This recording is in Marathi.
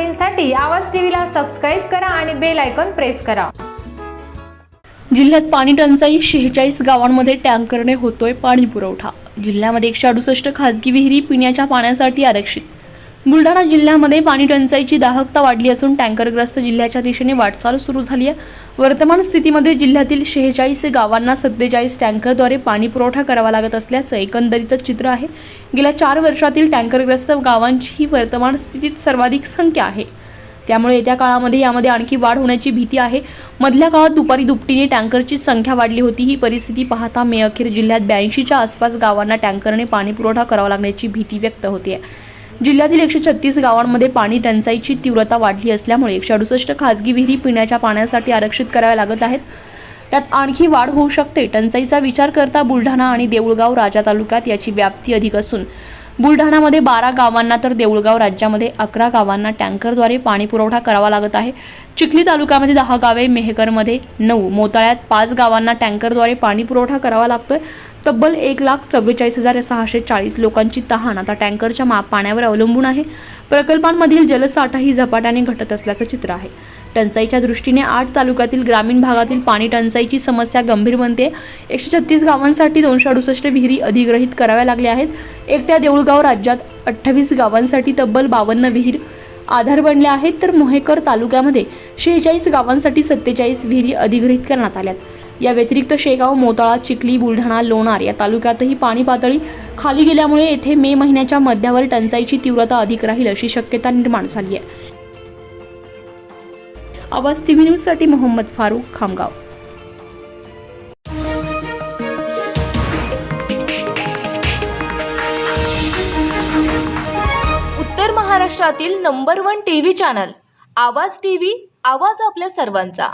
घडामोडींसाठी आवाज टीव्हीला सबस्क्राईब करा आणि बेल आयकॉन प्रेस करा. जिल्ह्यात पाणी टंचाई शेहेचाळीस गावांमध्ये टँकरने होतोय पाणी पुरवठा. जिल्ह्यामध्ये एकशे अडुसष्ट खासगी विहिरी पिण्याच्या पाण्यासाठी आरक्षित. बुलढाणा जिल्ह्यामध्ये पाणी टंचाईची दाहकता वाढली असून टँकरग्रस्त जिल्ह्याच्या दिशेने वाटचाल सुरू झाली आहे. वर्तमान स्थितीमध्ये जिल्ह्यातील शेहेचाळीस गावांना सत्तेचाळीस टँकरद्वारे पाणी पुरवठा करावा लागत असल्याचं एकंदरीतच चित्र आहे. गेल्या चार वर्षातील टँकरग्रस्त गावांची ही वर्तमान स्थितीत सर्वाधिक संख्या आहे. त्यामुळे येत्या काळामध्ये यामध्ये आणखी वाढ होण्याची भीती आहे. मधल्या काळात दुपारी दुपटीने टँकरची संख्या वाढली होती. ही परिस्थिती पाहता मे अखेर जिल्ह्यात ब्याऐंशीच्या आसपास गावांना टँकरने पाणी पुरवठा करावा लागण्याची भीती व्यक्त होते. जिल्ह्यातील एकशे छत्तीस गावांमध्ये पाणी टंचाईची तीव्रता वाढली असल्यामुळे एकशे अडुसष्ट खासगी विहिरी पिण्याच्या पाण्यासाठी आरक्षित कराव्या लागत आहेत. त्यात आणखी वाढ होऊ शकते टंचाईचा विचार करता बुलढाणा आणि देऊळगाव राजा तालुक्यात याची व्याप्ती अधिक असून बुलढाणामध्ये बारा गावांना तर देऊळगाव राज्यामध्ये अकरा गावांना टँकरद्वारे पाणी पुरवठा करावा लागत आहे. चिखली तालुक्यामध्ये दहा गावे मेहकरमध्ये नऊ मोताळ्यात पाच गावांना टँकरद्वारे पाणी पुरवठा करावा लागतोय. तब्बल एक लाख चव्वेचाळीस हजार सहाशे चाळीस लोकांची तहान आता टँकरच्या मा पाण्यावर अवलंबून आहे. प्रकल्पांमधील जलसाठाही झपाट्याने घटत असल्याचं चित्र आहे. टंचाईच्या दृष्टीने आठ तालुक्यातील ग्रामीण भागातील पाणी टंचाईची समस्या गंभीर बनते. एकशे छत्तीस गावांसाठी दोनशे अडुसष्ट विहिरी अधिग्रहित कराव्या लागल्या आहेत. एकट्या देऊळगाव राज्यात अठ्ठावीस गावांसाठी तब्बल बावन्न विहीर आधार बनले आहेत. तर मोहेकर तालुक्यामध्ये शेहेचाळीस गावांसाठी सत्तेचाळीस विहिरी अधिग्रहित करण्यात आल्यात. या व्यतिरिक्त शेगाव मोताळा चिखली बुलढाणा लोणार या तालुक्यातही पाणी पातळी खाली गेल्यामुळे येथे मे महिन्याच्या मध्यावर टंचाईची तीव्रता अधिक राहील अशी शक्यता निर्माण झाली आहे. आवाज टीव्ही न्यूजसाठी मोहम्मद फारूक खामगाव. उत्तर महाराष्ट्रातील number one TV channel. Awaaz TV आवाज आपल्या सर्वांचा.